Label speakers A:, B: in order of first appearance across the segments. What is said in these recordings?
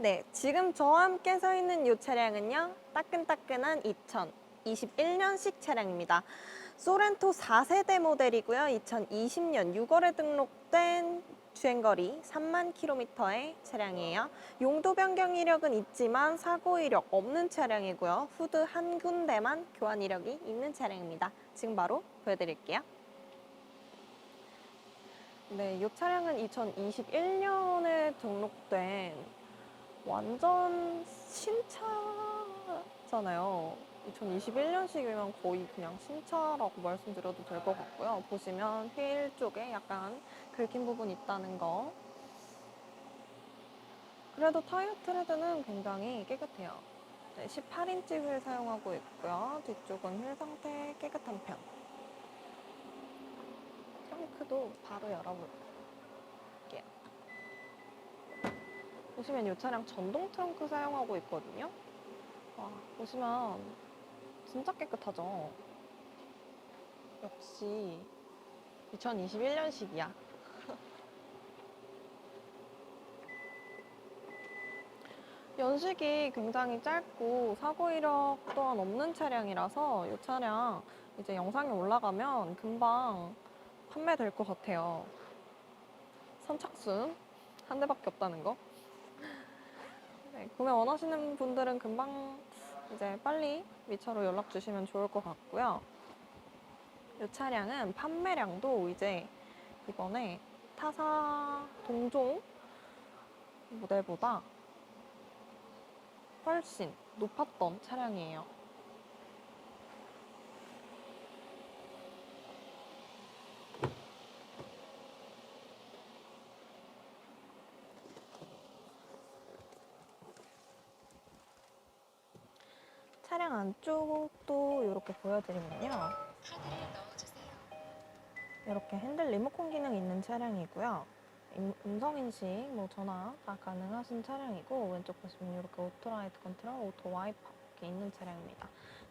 A: 네, 지금 저와 함께 서 있는 이 차량은요, 따끈따끈한 2021년식 차량입니다. 소렌토 4세대 모델이고요. 2020년 6월에 등록된 주행거리 3만 킬로미터의 차량이에요. 용도 변경 이력은 있지만 사고 이력 없는 차량이고요. 후드 한 군데만 교환 이력이 있는 차량입니다. 지금 바로 보여드릴게요. 네, 이 차량은 2021년에 등록된 완전 신차잖아요. 2021년식이면 거의 그냥 신차라고 말씀드려도 될 것 같고요. 보시면 휠 쪽에 약간 긁힌 부분 있다는 거. 그래도 타이어 트레드는 굉장히 깨끗해요. 네, 18인치 휠 사용하고 있고요. 뒤쪽은 휠 상태 깨끗한 편. 트렁크도 바로 열어볼게요. 보시면 이 차량 전동 트렁크 사용하고 있거든요. 와, 보시면 진짜 깨끗하죠? 역시 2021년식이야. 연식이 굉장히 짧고 사고 이력 또한 없는 차량이라서 이 차량 이제 영상이 올라가면 금방 판매될 것 같아요. 선착순 한 대밖에 없다는 거. 네, 구매 원하시는 분들은 금방 이제 빨리 미처로 연락 주시면 좋을 것 같고요. 이 차량은 판매량도 이제 이번에 타사 동종 모델보다 훨씬 높았던 차량이에요. 차량 안쪽도 이렇게 보여드리면요. 이렇게 핸들 리모컨 기능 있는 차량이고요. 임- 음성인식, 뭐 전화 다 가능하신 차량이고 왼쪽 보시면 이렇게 오토라이트 컨트롤, 오토 와이퍼 이렇게 있는 차량입니다.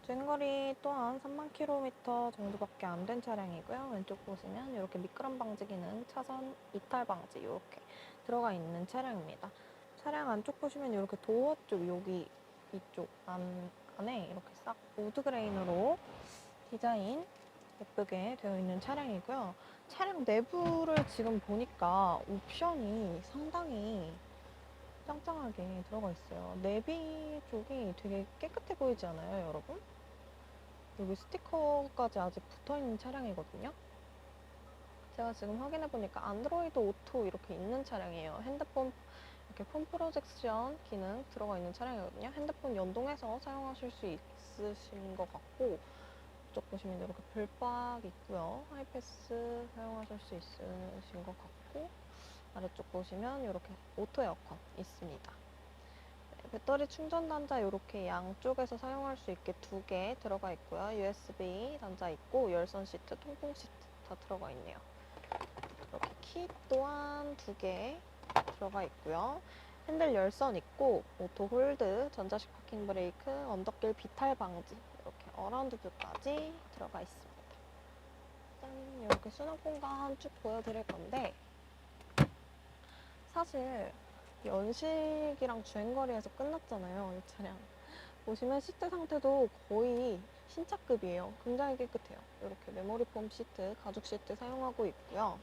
A: 주행거리 또한 3만 킬로미터 정도밖에 안 된 차량이고요. 왼쪽 보시면 이렇게 미끄럼 방지 기능, 차선 이탈 방지 이렇게 들어가 있는 차량입니다. 차량 안쪽 보시면 이렇게 도어 쪽 여기 이쪽 안, 안에 이렇게 싹 우드 그레인으로 디자인 예쁘게 되어 있는 차량이고요. 차량 내부를 지금 보니까 옵션이 상당히 짱짱하게 들어가 있어요. 내비 쪽이 되게 깨끗해 보이지 않아요, 여러분? 여기 스티커까지 아직 붙어 있는 차량이거든요. 제가 지금 확인해 보니까 안드로이드 오토 이렇게 있는 차량이에요. 핸드폰 이렇게 폰 프로젝션 기능 들어가 있는 차량이거든요. 핸드폰 연동해서 사용하실 수 있으신 것 같고 이쪽 보시면 이렇게 불박 있고요. 하이패스 사용하실 수 있으신 것 같고 아래쪽 보시면 이렇게 오토 에어컨 있습니다. 네, 배터리 충전 단자 이렇게 양쪽에서 사용할 수 있게 두 개 들어가 있고요. USB 단자 있고 열선 시트, 통풍 시트 다 들어가 있네요. 이렇게 키 또한 두 개 들어가 있고요. 핸들 열선 있고 오토 홀드, 전자식 파킹 브레이크, 언덕길 비탈 방지 이렇게 어라운드 뷰까지 들어가 있습니다. 짠 이렇게 수납 공간 쭉 보여드릴 건데 사실 연식이랑 주행거리에서 끝났잖아요 이 차량 보시면 시트 상태도 거의 신차급이에요 굉장히 깨끗해요 이렇게 메모리 폼 시트, 가죽 시트 사용하고 있고요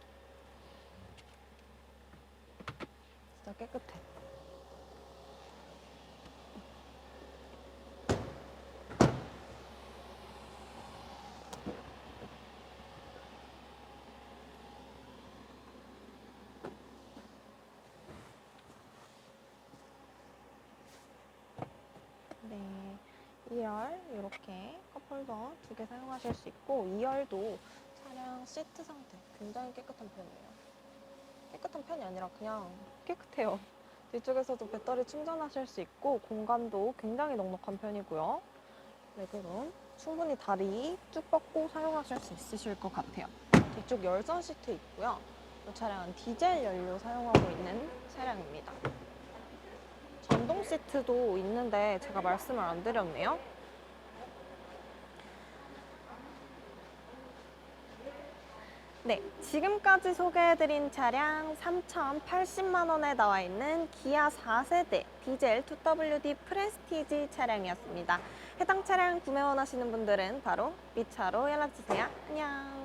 A: 진짜 깨끗해 네, 2열 이렇게 컵홀더 두 개 사용하실 수 있고 2열도 차량 시트 상태 굉장히 깨끗한 편이에요. 깨끗한 편이 아니라 그냥 깨끗해요. 뒤쪽에서도 배터리 충전하실 수 있고 공간도 굉장히 넉넉한 편이고요. 레그룸 충분히 다리 쭉 뻗고 사용하실 수 있으실 것 같아요. 뒤쪽 열선 시트 있고요. 이 차량은 디젤 연료 사용하고 있는 차량입니다. 전동 시트도 있는데 제가 말씀을 안 드렸네요. 네, 지금까지 소개해드린 차량 3,080만 원에 나와 있는 기아 4세대 디젤 2WD 프레스티지 차량이었습니다. 해당 차량 구매 원하시는 분들은 바로 밑차로 연락주세요. 안녕.